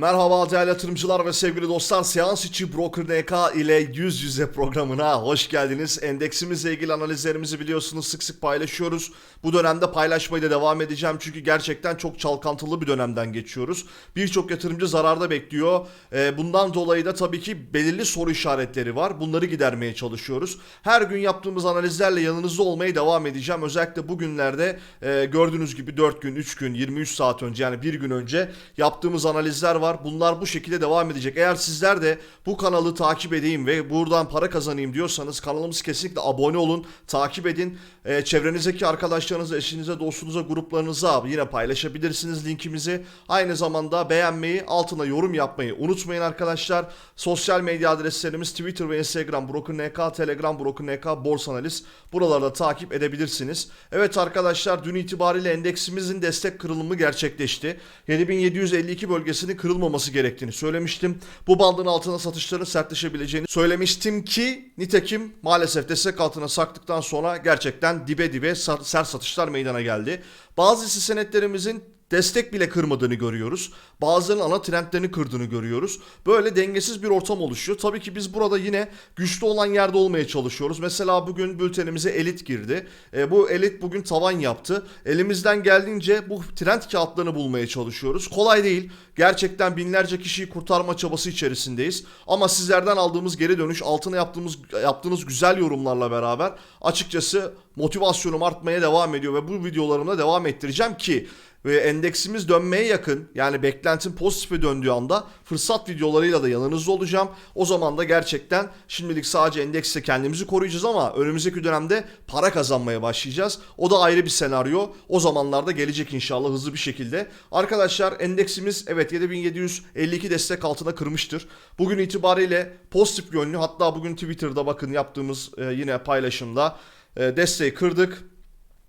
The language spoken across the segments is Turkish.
Merhaba değerli yatırımcılar ve sevgili dostlar. Seans içi Broker NK ile yüz yüze programına hoş geldiniz. Endeksimizle ilgili analizlerimizi biliyorsunuz sık sık paylaşıyoruz. Bu dönemde paylaşmaya da devam edeceğim çünkü gerçekten çok çalkantılı bir dönemden geçiyoruz. Birçok yatırımcı zararda bekliyor. Ee, bundan dolayı da tabii ki belirli soru işaretleri var. Bunları gidermeye çalışıyoruz. Her gün yaptığımız analizlerle yanınızda olmaya devam edeceğim. Özellikle bugünlerde e, gördüğünüz gibi 4 gün, 3 gün, 23 saat önce yani bir gün önce yaptığımız analizler var. Bunlar bu şekilde devam edecek. Eğer sizler de bu kanalı takip edeyim ve buradan para kazanayım diyorsanız kanalımız kesinlikle abone olun, takip edin. Ee, çevrenizdeki arkadaşlarınıza, eşinize, dostunuza, gruplarınıza yine paylaşabilirsiniz linkimizi. Aynı zamanda beğenmeyi, altına yorum yapmayı unutmayın arkadaşlar. Sosyal medya adreslerimiz Twitter ve Instagram BrokerNK, Telegram BrokerNK, Borsa Analiz. Buralarda takip edebilirsiniz. Evet arkadaşlar dün itibariyle endeksimizin destek kırılımı gerçekleşti. 7752 bölgesinin kırılmaması gerektiğini söylemiştim. Bu bandın altına satışların sertleşebileceğini söylemiştim ki nitekim maalesef destek altına saktıktan sonra gerçekten dibe dibe sert satışlar meydana geldi. Bazı hisse senetlerimizin destek bile kırmadığını görüyoruz. Bazılarının ana trendlerini kırdığını görüyoruz. Böyle dengesiz bir ortam oluşuyor. Tabii ki biz burada yine güçlü olan yerde olmaya çalışıyoruz. Mesela bugün bültenimize elit girdi. E, bu elit bugün tavan yaptı. Elimizden geldiğince bu trend kağıtlarını bulmaya çalışıyoruz. Kolay değil. Gerçekten binlerce kişiyi kurtarma çabası içerisindeyiz. Ama sizlerden aldığımız geri dönüş, altına yaptığımız yaptığınız güzel yorumlarla beraber açıkçası motivasyonum artmaya devam ediyor ve bu videolarımda devam ettireceğim ki ve endeksimiz dönmeye yakın yani beklentim pozitife döndüğü anda fırsat videolarıyla da yanınızda olacağım. O zaman da gerçekten şimdilik sadece endekste kendimizi koruyacağız ama önümüzdeki dönemde para kazanmaya başlayacağız. O da ayrı bir senaryo. O zamanlarda gelecek inşallah hızlı bir şekilde. Arkadaşlar endeksimiz evet 7752 destek altına kırmıştır. Bugün itibariyle pozitif yönlü hatta bugün Twitter'da bakın yaptığımız e, yine paylaşımda e, desteği kırdık.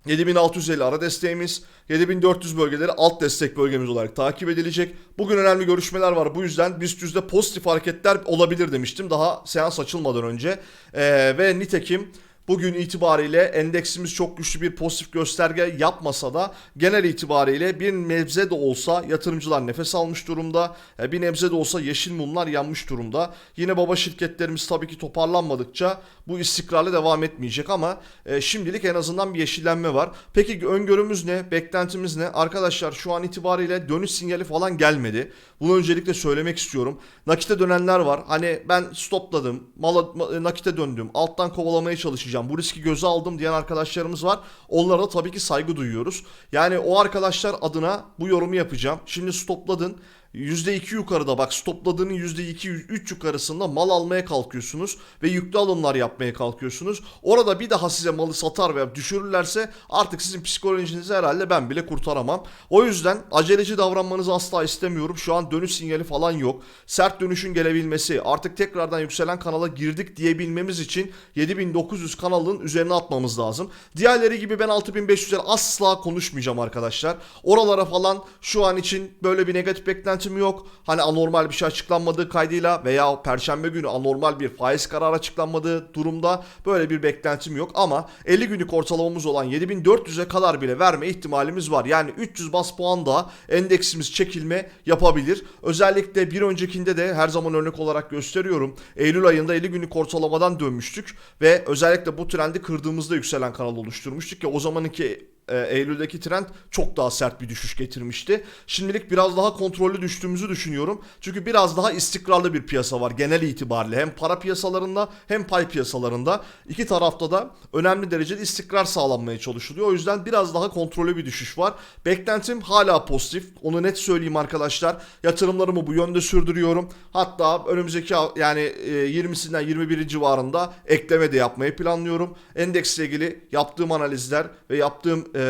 7650 ara desteğimiz, 7400 bölgeleri alt destek bölgemiz olarak takip edilecek. Bugün önemli görüşmeler var. Bu yüzden BIST yüzde pozitif hareketler olabilir demiştim daha seans açılmadan önce. Ee, ve nitekim Bugün itibariyle endeksimiz çok güçlü bir pozitif gösterge yapmasa da genel itibariyle bir nebze de olsa yatırımcılar nefes almış durumda. E, Bir nebze de olsa yeşil mumlar yanmış durumda. Yine baba şirketlerimiz tabii ki toparlanmadıkça bu istikrarlı devam etmeyecek ama e, şimdilik en azından bir yeşillenme var. Peki öngörümüz ne? Beklentimiz ne? Arkadaşlar şu an itibariyle dönüş sinyali falan gelmedi. Bunu öncelikle söylemek istiyorum. Nakite dönenler var. Hani ben stopladım, mala, ma- nakite döndüm, alttan kovalamaya çalışacağım. Bu riski göze aldım diyen arkadaşlarımız var. Onlara da tabii ki saygı duyuyoruz. Yani o arkadaşlar adına bu yorumu yapacağım. Şimdi stopladın. %2 yukarıda bak stopladığının %2 3 yukarısında mal almaya kalkıyorsunuz ve yüklü alımlar yapmaya kalkıyorsunuz. Orada bir daha size malı satar veya düşürürlerse artık sizin psikolojinizi herhalde ben bile kurtaramam. O yüzden aceleci davranmanızı asla istemiyorum. Şu an dönüş sinyali falan yok. Sert dönüşün gelebilmesi, artık tekrardan yükselen kanala girdik diyebilmemiz için 7900 kanalın üzerine atmamız lazım. Diğerleri gibi ben 6500'ler asla konuşmayacağım arkadaşlar. Oralara falan şu an için böyle bir negatif beklentim yok. Hani anormal bir şey açıklanmadığı kaydıyla veya perşembe günü anormal bir faiz kararı açıklanmadığı durumda böyle bir beklentim yok. Ama 50 günlük ortalamamız olan 7400'e kadar bile verme ihtimalimiz var. Yani 300 bas puan da endeksimiz çekilme yapabilir. Özellikle bir öncekinde de her zaman örnek olarak gösteriyorum. Eylül ayında 50 günlük ortalamadan dönmüştük ve özellikle bu trendi kırdığımızda yükselen kanal oluşturmuştuk ki o zamanki e, Eylül'deki trend çok daha sert bir düşüş getirmişti. Şimdilik biraz daha kontrollü düştüğümüzü düşünüyorum. Çünkü biraz daha istikrarlı bir piyasa var genel itibariyle. Hem para piyasalarında hem pay piyasalarında. iki tarafta da önemli derecede istikrar sağlanmaya çalışılıyor. O yüzden biraz daha kontrollü bir düşüş var. Beklentim hala pozitif. Onu net söyleyeyim arkadaşlar. Yatırımlarımı bu yönde sürdürüyorum. Hatta önümüzdeki yani e, 20'sinden 21 civarında ekleme de yapmayı planlıyorum. Endeksle ilgili yaptığım analizler ve yaptığım e,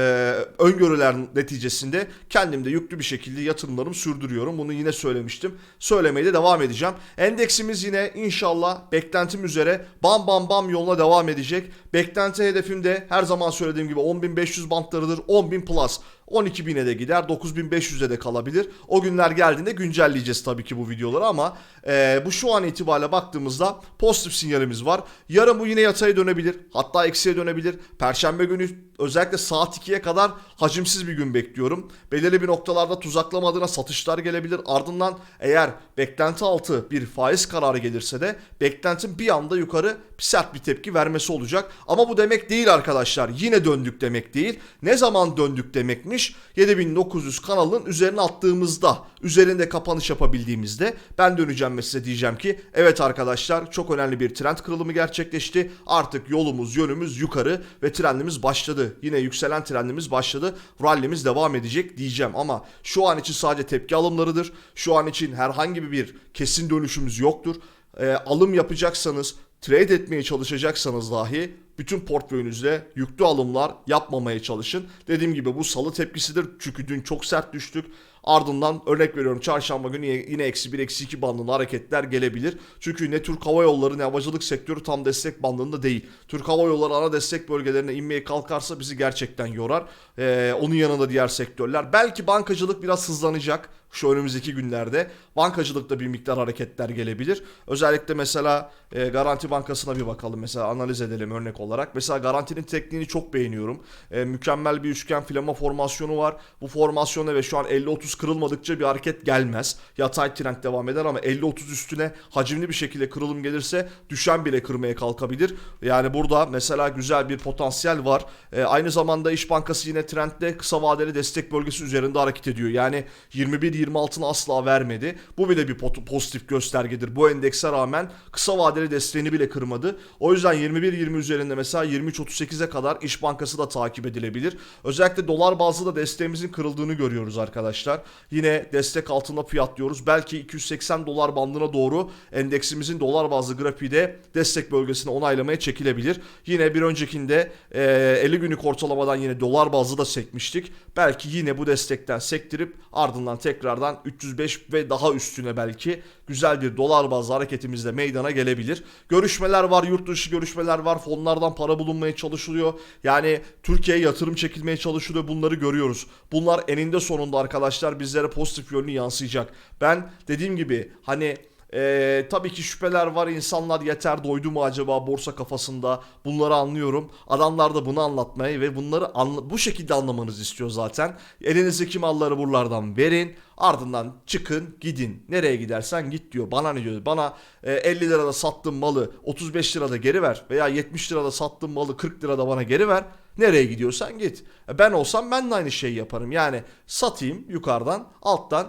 öngörüler neticesinde kendim de yüklü bir şekilde yatırımlarımı sürdürüyorum. Bunu yine söylemiştim. Söylemeye de devam edeceğim. Endeksimiz yine inşallah beklentim üzere bam bam bam yoluna devam edecek. Beklenti hedefim de her zaman söylediğim gibi 10.500 bantlarıdır. 10.000 plus. 12.000'e de gider 9.500'e de kalabilir. O günler geldiğinde güncelleyeceğiz tabii ki bu videoları ama e, bu şu an itibariyle baktığımızda pozitif sinyalimiz var. Yarın bu yine yataya dönebilir. Hatta eksiye dönebilir. Perşembe günü özellikle saat 2'ye kadar hacimsiz bir gün bekliyorum. Belirli bir noktalarda tuzaklama adına satışlar gelebilir. Ardından eğer beklenti altı bir faiz kararı gelirse de beklentin bir anda yukarı sert bir tepki vermesi olacak. Ama bu demek değil arkadaşlar. Yine döndük demek değil. Ne zaman döndük demekmiş? 7900 kanalın üzerine attığımızda, üzerinde kapanış yapabildiğimizde ben döneceğim ve size diyeceğim ki evet arkadaşlar çok önemli bir trend kırılımı gerçekleşti. Artık yolumuz, yönümüz yukarı ve trendimiz başladı. Yine yükselen trendimiz başladı. Rallimiz devam edecek diyeceğim ama şu an için sadece tepki alımlarıdır. Şu an için herhangi bir kesin dönüşümüz yoktur. Ee, alım yapacaksanız trade etmeye çalışacaksanız dahi bütün portföyünüzde yüklü alımlar yapmamaya çalışın. Dediğim gibi bu salı tepkisidir çünkü dün çok sert düştük. Ardından örnek veriyorum çarşamba günü yine eksi 1 eksi 2 bandında hareketler gelebilir. Çünkü ne Türk Hava Yolları ne havacılık sektörü tam destek bandında değil. Türk Hava Yolları ana destek bölgelerine inmeye kalkarsa bizi gerçekten yorar. Ee, onun yanında diğer sektörler. Belki bankacılık biraz hızlanacak şu önümüzdeki günlerde. Bankacılıkta bir miktar hareketler gelebilir. Özellikle mesela e, Garanti Bankası'na bir bakalım. Mesela analiz edelim örnek olarak. Mesela Garanti'nin tekniğini çok beğeniyorum. E, mükemmel bir üçgen flama formasyonu var. Bu formasyonda ve şu an 50-30 kırılmadıkça bir hareket gelmez. Yatay trend devam eder ama 50-30 üstüne hacimli bir şekilde kırılım gelirse düşen bile kırmaya kalkabilir. Yani burada mesela güzel bir potansiyel var. E, aynı zamanda İş Bankası yine trendde kısa vadeli destek bölgesi üzerinde hareket ediyor. Yani 21-26'ını asla vermedi. Bu bile bir pozitif göstergedir. Bu endekse rağmen kısa vadeli desteğini bile kırmadı. O yüzden 21-20 üzerinde mesela 23-38'e kadar İş Bankası da takip edilebilir. Özellikle dolar bazlı da desteğimizin kırıldığını görüyoruz arkadaşlar. Yine destek altında fiyatlıyoruz. Belki 280 dolar bandına doğru endeksimizin dolar bazlı grafiği de destek bölgesine onaylamaya çekilebilir. Yine bir öncekinde e, 50 günlük ortalamadan yine dolar bazlı da sekmiştik. Belki yine bu destekten sektirip ardından tekrardan 305 ve daha üstüne belki güzel bir dolar bazlı hareketimizde meydana gelebilir. Görüşmeler var, yurt dışı görüşmeler var. Fonlardan para bulunmaya çalışılıyor. Yani Türkiye'ye yatırım çekilmeye çalışılıyor. Bunları görüyoruz. Bunlar eninde sonunda arkadaşlar bizlere pozitif yönlü yansıyacak. Ben dediğim gibi hani ee, tabii ki şüpheler var. İnsanlar yeter doydu mu acaba borsa kafasında? Bunları anlıyorum. Adamlar da bunu anlatmayı ve bunları bu şekilde anlamanızı istiyor zaten. Elinizdeki malları buralardan verin. Ardından çıkın gidin. Nereye gidersen git diyor. Bana ne diyor? Bana e, 50 lirada sattığım malı 35 lirada geri ver. Veya 70 lirada sattığım malı 40 lirada bana geri ver. Nereye gidiyorsan git. E, Ben olsam ben de aynı şeyi yaparım. Yani satayım yukarıdan alttan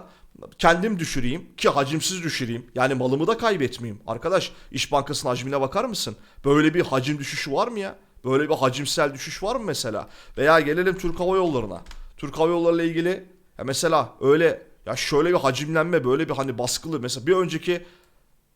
kendim düşüreyim ki hacimsiz düşüreyim. Yani malımı da kaybetmeyeyim. Arkadaş İş Bankası'nın hacmine bakar mısın? Böyle bir hacim düşüşü var mı ya? Böyle bir hacimsel düşüş var mı mesela? Veya gelelim Türk Hava Yolları'na. Türk Hava Yolları ile ilgili ya mesela öyle ya şöyle bir hacimlenme böyle bir hani baskılı mesela bir önceki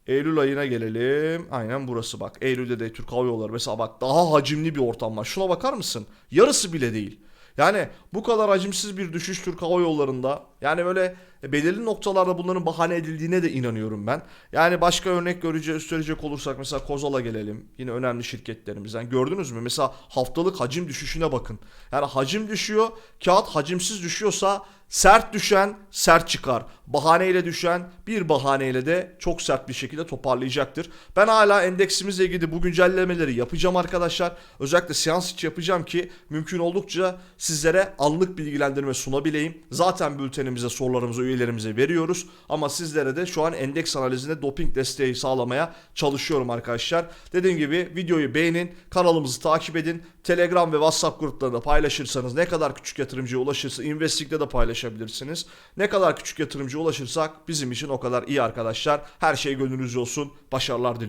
Eylül ayına gelelim. Aynen burası bak. Eylül'de de Türk Hava Yolları mesela bak daha hacimli bir ortam var. Şuna bakar mısın? Yarısı bile değil. Yani bu kadar hacimsiz bir düşüş Türk Hava Yolları'nda yani böyle belirli noktalarda bunların bahane edildiğine de inanıyorum ben. Yani başka örnek göreceğiz, gösterecek olursak mesela Kozal'a gelelim. Yine önemli şirketlerimizden. Gördünüz mü? Mesela haftalık hacim düşüşüne bakın. Yani hacim düşüyor, kağıt hacimsiz düşüyorsa sert düşen sert çıkar. Bahaneyle düşen bir bahaneyle de çok sert bir şekilde toparlayacaktır. Ben hala endeksimizle ilgili bu güncellemeleri yapacağım arkadaşlar. Özellikle seans içi yapacağım ki mümkün oldukça sizlere anlık bilgilendirme sunabileyim. Zaten bültenimize sorularımızı üyelerimize veriyoruz. Ama sizlere de şu an endeks analizinde doping desteği sağlamaya çalışıyorum arkadaşlar. Dediğim gibi videoyu beğenin, kanalımızı takip edin. Telegram ve WhatsApp gruplarında paylaşırsanız ne kadar küçük yatırımcıya ulaşırsa Investing'de de paylaşabilirsiniz. Ne kadar küçük yatırımcıya ulaşırsak bizim için o kadar iyi arkadaşlar. Her şey gönlünüzce olsun. Başarılar diliyorum.